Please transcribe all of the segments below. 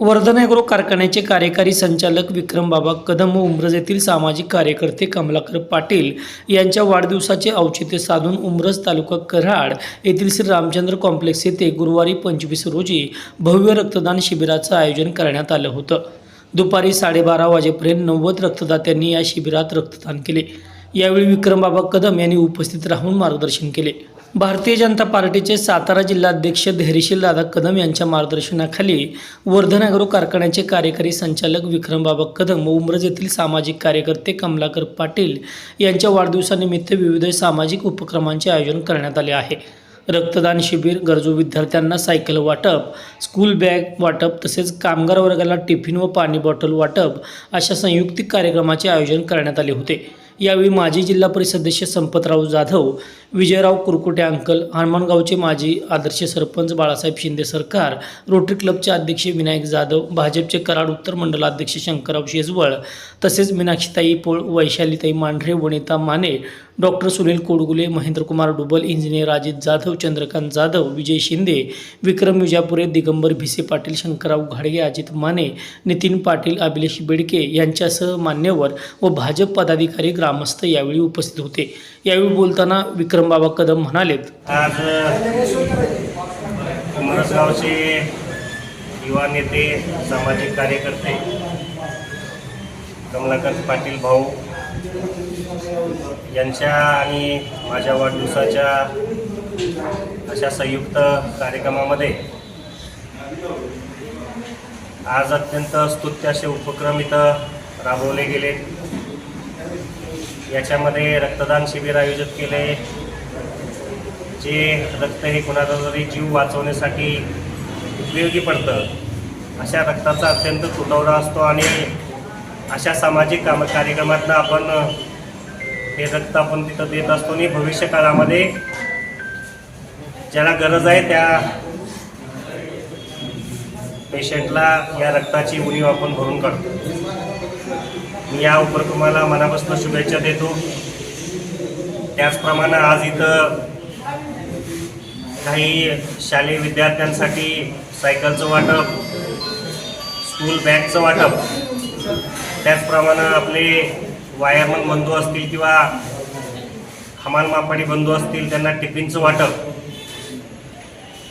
Vardhan agro कारखान्याचे कार्यकारी संचालक विक्रमबाबा कदम व उमरज येथील सामाजिक कार्यकर्ते कमलाकर पाटील यांच्या वाढदिवसाचे औचित्य साधून उमरज तालुका कराड येथील श्री रामचंद्र कॉम्प्लेक्स येथे गुरुवारी पंचवीस रोजी भव्य रक्तदान शिबिराचं आयोजन करण्यात आलं होतं. दुपारी साडेबारा वाजेपर्यंत नव्वद रक्तदात्यांनी या शिबिरात रक्तदान केले. यावेळी विक्रमबाबा कदम यांनी उपस्थित राहून मार्गदर्शन केले. भारतीय जनता पार्टीचे सातारा जिल्हाध्यक्ष धैर्यशील दादा कदम यांच्या मार्गदर्शनाखाली वर्धन कारखान्याचे कार्यकारी संचालक विक्रमबाबा कदम व उमरज येथील सामाजिक कार्यकर्ते कमलाकर पाटील यांच्या वाढदिवसानिमित्त विविध सामाजिक उपक्रमांचे आयोजन करण्यात आले आहे. रक्तदान शिबिर गरजू विद्यार्थ्यांना सायकल वाटप स्कूल बॅग वाटप तसेच कामगार वर्गाला टिफिन व पाणी बॉटल वाटप अशा संयुक्तिक कार्यक्रमाचे आयोजन करण्यात आले होते. यावेळी माजी जिल्हा परिषद सदस्य संपतराव जाधव विजयराव कुरकुटे अंकल हनुमानगावचे माजी आदर्श सरपंच बाळासाहेब शिंदे सरकार रोटरी क्लबचे अध्यक्ष विनायक जाधव भाजपचे कराड उत्तर मंडलाध्यक्ष शंकरराव शेजवळ तसेच मीनाक्षीताई पोळ वैशालीताई मांढरे वनिता माने डॉक्टर सुनील कोडगुले महेंद्रकुमार डुबल इंजिनियर अजित जाधव चंद्रकांत जाधव विजय शिंदे विक्रम विजापुरे दिगंबर भिसे पाटील शंकरराव घाडगे अजित माने नितीन पाटील अभिलेश बेडके यांच्यासह मान्यवर व भाजप पदाधिकारी ग्राम ग्रामस्थ यावेळी उपस्थित होते. यावेळी बोलताना विक्रमबाबा कदम म्हणालेत. आज उमरसगावचे युवा नेते सामाजिक कार्यकर्ते कमलाकांत पाटील भाऊ यांच्या आणि माझ्या वाढदिवसाच्या अशा संयुक्त कार्यक्रमामध्ये आज अत्यंत स्तुत्य असे उपक्रम इथं राबवले गेले याच्यामध्ये रक्तदान शिबिर आयोजित केले. जे रक्त हे कुणाचा जरी जीव वाचवण्यासाठी उपयोगी पडतं अशा रक्ताचा अत्यंत तुटवडा असतो आणि अशा सामाजिक काम कार्यक्रमातनं आपण हे रक्त आपण तिथं देत असतो आणि भविष्य काळामध्ये ज्याला गरज आहे त्या पेशंटला या रक्ताची उणीव आपण भरून काढतो. मी या उपक्रमाला मनापासून शुभेच्छा देतो. त्याचप्रमाणे आज इथं काही शालेय विद्यार्थ्यांसाठी सायकलचं वाटप स्कूल बॅगचं वाटप त्याचप्रमाणे आपले वायरमन बंधू असतील किंवा हमाल मापाडी बंधू असतील त्यांना टिफिनचं वाटप.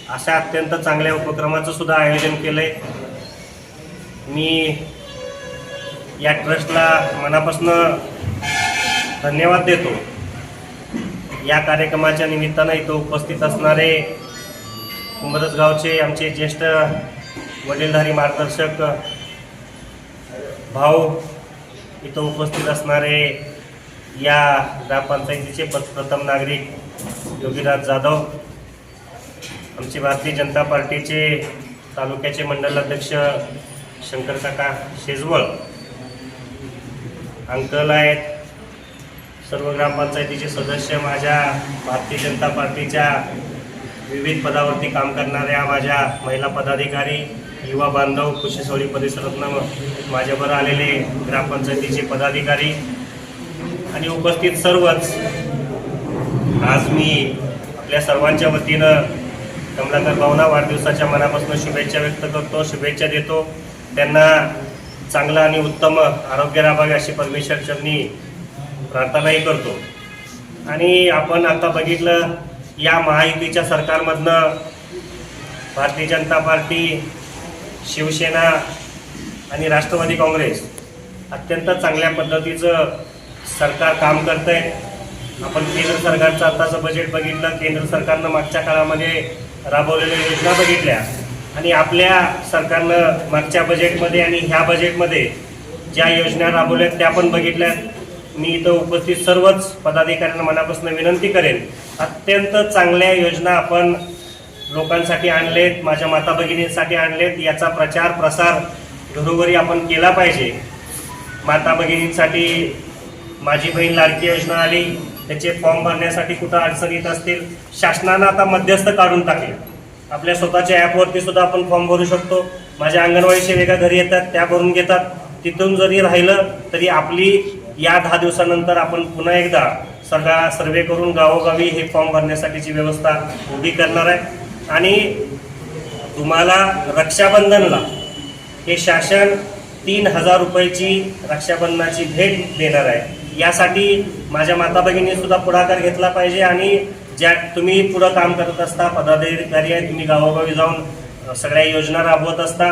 अशा अत्यंत चांगल्या उपक्रमाचं सुद्धा आयोजन केलं आहे मी या ट्रस्टला मनापासून धन्यवाद देतो. या कार्यक्रमाच्या निमित्तानं इथं उपस्थित असणारे उमरसगावचे आमचे ज्येष्ठ वडीलधारी मार्गदर्शक भाऊ इथं उपस्थित असणारे या ग्रामपंचायतीचे प्रथम नागरिक योगीराज जाधव आमचे भारतीय जनता पार्टीचे तालुक्याचे मंडल अध्यक्ष शंकर शेजवळ अंकल आहेत. सर्व ग्रामपंचायतीचे सदस्य माझ्या भारतीय जनता पार्टीच्या विविध पदावरती काम करणाऱ्या माझ्या महिला पदाधिकारी युवा बांधव कृषीसवळी परिसरातनं माझ्यावर आलेले ग्रामपंचायतीचे पदाधिकारी आणि उपस्थित सर्वच. आज मी आपल्या सर्वांच्या वतीनं कमलाकर भावना वाढदिवसाच्या मनापासून शुभेच्छा व्यक्त करतो शुभेच्छा देतो. त्यांना चांगलं आणि उत्तम आरोग्य लाभावे अशी परमेश्वर चरणी प्रार्थनाही करतो. आणि आपण आता बघितलं या महायुतीच्या सरकारमधनं भारतीय जनता पार्टी शिवसेना आणि राष्ट्रवादी काँग्रेस अत्यंत चांगल्या पद्धतीचं सरकार काम करतं आहे आपण केंद्र सरकारचं आत्ताचं बजेट बघितलं केंद्र सरकारनं मागच्या काळामध्ये राबवलेल्या योजना बघितल्या. आणि आपल्या सरकारनं मागच्या बजेटमध्ये आणि ह्या बजेटमध्ये ज्या योजना राबवल्या त्या पण बघितल्या मी इथं उपस्थित सर्वच पदाधिकाऱ्यांना मनापासून विनंती करेन अत्यंत चांगल्या योजना आपण लोकांसाठी आणलेत माझ्या माता भगिनींसाठी आणलेत याचा प्रचार प्रसार घरोघरी आपण केला पाहिजे. माता भगिनींसाठी माझी बहीण लाडकी योजना आली त्याचे फॉर्म भरण्यासाठी कुठं अडचण येत असतील शासनानं आता मध्यस्थ काढून टाकले. आपल्या स्वतःच्या ॲपवरती सुद्धा आपण फॉर्म भरू शकतो. माझ्या अंगणवाडी सेविका घरी येतात त्या भरून घेतात. तिथून जरी राहिलं तरी आपली या दहा दिवसानंतर आपण पुन्हा एकदा सगळा सर्वे करून गावोगावी हे फॉर्म भरण्यासाठीची व्यवस्था उभी करणार आहे. आणि तुम्हाला रक्षाबंधनला हे शासन तीन हजार रुपयाची रक्षाबंधनाची भेट देणार आहे. यासाठी माझ्या माता भगिनी सुद्धा पुढाकार घेतला पाहिजे आणि ज्या तुम्ही पुढं काम करत असता पदाधिकारी आहे तुम्ही गावोगावी जाऊन सगळ्या योजना राबवत असता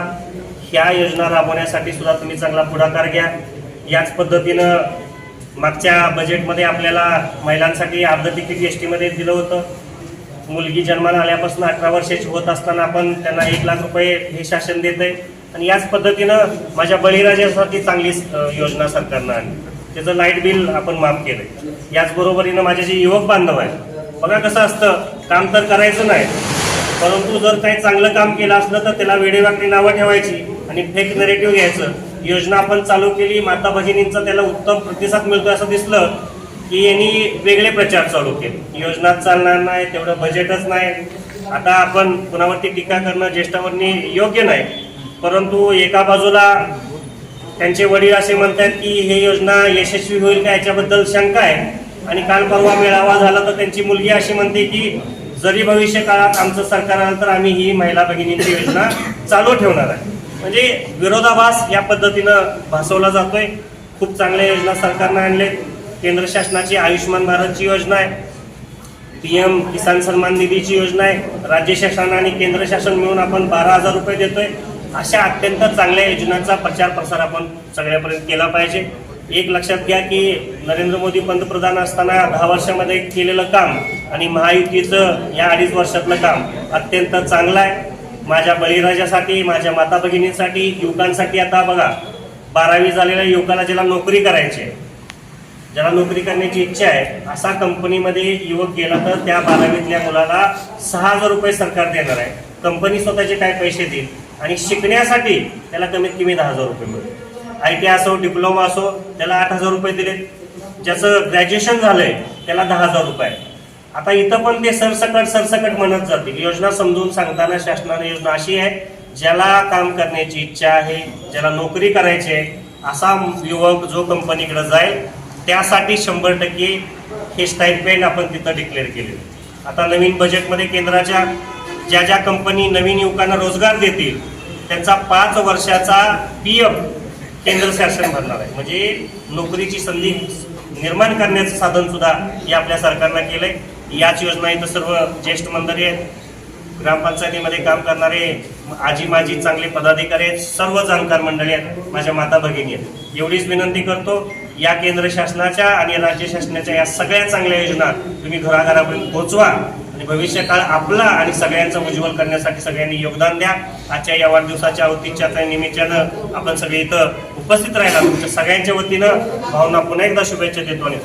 ह्या योजना राबवण्यासाठी सुद्धा तुम्ही चांगला पुढाकार घ्या. याच पद्धतीनं मागच्या बजेटमध्ये आपल्याला महिलांसाठी अर्ध तिकीट एस टीमध्ये दिलं होतं. मुलगी जन्माला आल्यापासून अठरा वर्षाची होत असताना आपण त्यांना एक लाख रुपये हे शासन देत आहे आणि याच पद्धतीनं माझ्या बळीराजासाठी चांगली योजना सरकारनं आणली. त्याचं लाइट बिल आपण माफ केलं याचबरोबरीनं माझे जे युवक बांधव आहेत बघा कसं असतं काम तर करायचं नाही. परंतु जर काही चांगलं काम केलं असलं तर त्याला वेडेवाकडे नावं ठेवायची आणि फेक नरेटिव्ह घ्यायचं. योजना आपण चालू केली माता भगिनींचा त्याला उत्तम प्रतिसाद मिळतोय असं दिसलं की यांनी वेगळे प्रचार चालू केले. योजना चालणार नाही तेवढं बजेटच नाही. आता आपण कुणावरती टीका करणं ज्येष्ठावरनी योग्य नाही. परंतु एका बाजूला त्यांचे वडील असे म्हणतात की हे योजना यशस्वी होईल का याच्याबद्दल शंका आहे? आणि काल परवा मेळावा झाला तर त्यांची मुलगी अशी म्हणते की जरी भविष्य काळात आमचं सरकार आलं तर आम्ही ही महिला भगिनींची योजना चालू ठेवणार आहे. म्हणजे विरोधाभास या पद्धतीनं भासवला जातोय. खूप चांगल्या योजना सरकारनं आणले केंद्र शासनाची आयुष्यमान भारतची योजना आहे. पी एम किसान सन्मान निधीची योजना आहे. राज्य शासन आणि केंद्र शासन मिळून आपण बारा हजार रुपये देतोय. अशा अत्यंत चांगल्या योजनांचा प्रचार प्रसार आपण सगळ्यापर्यंत केला पाहिजे. एक लक्षात घ्या की नरेंद्र मोदी पंतप्रधान असताना दहा वर्षामध्ये केलेलं काम आणि महायुतीचं या अडीच वर्षातलं काम अत्यंत चांगलं आहे. माझ्या बळीराजासाठी माझ्या माता भगिनींसाठी युवकांसाठी आता बघा बारावी झालेल्या युवकाला ज्याला नोकरी करायची आहे ज्याला नोकरी करण्याची इच्छा आहे असा कंपनीमध्ये युवक गेला तर त्या बारावीतल्या मुलाला सहा हजार रुपये सरकार देणार आहे. कंपनी स्वतःचे काय पैसे देईल? आणि शिकण्यासाठी त्याला कमीत कमी दहा हजार रुपये मिळतील. आय टी असो डिप्लोमा असो त्याला आठ हजार रुपये दिले ज्याचं ग्रॅज्युएशन झालंय त्याला दहा हजार रुपये आता इथं पण ते सरसकट सरसकट म्हणत जातील. योजना समजून सांगताना शासनाने योजना अशी आहे ज्याला काम करण्याची इच्छा आहे ज्याला नोकरी करायची आहे असा युवक जो कंपनीकडे जाईल त्यासाठी शंभर टक्के हे स्टाईपेंड आपण तिथं डिक्लेअर केले. आता नवीन बजेटमध्ये केंद्राच्या ज्या ज्या कंपनी नवीन युवकांना रोजगार देतील त्यांचा पाच वर्षाचा पी एफ केंद्र शासन भरणार आहे. म्हणजे नोकरीची संधी निर्माण करण्याचं साधन सुद्धा हे आपल्या सरकारनं केलंय. याच योजना इथं सर्व ज्येष्ठ मंडळी आहेत. ग्रामपंचायतीमध्ये काम करणारे आजी माजी चांगले पदाधिकारी आहेत. सर्व जाणकार मंडळी आहेत. माझ्या माता भगिनी आहेत. एवढीच विनंती करतो या केंद्र शासनाच्या आणि राज्य शासनाच्या या सगळ्या चांगल्या योजना तुम्ही घराघरापर्यंत पोहोचवा आणि भविष्य काळ आपला आणि सगळ्यांचं उज्ज्वल करण्यासाठी सगळ्यांनी योगदान द्या. आजच्या या वाढदिवसाच्या अवतीच्या निमित्तानं आपण सगळे इथं उपस्थित राहिला तुमच्या सगळ्यांच्या वतीनं भावना पुन्हा एकदा शुभेच्छा देतो आणि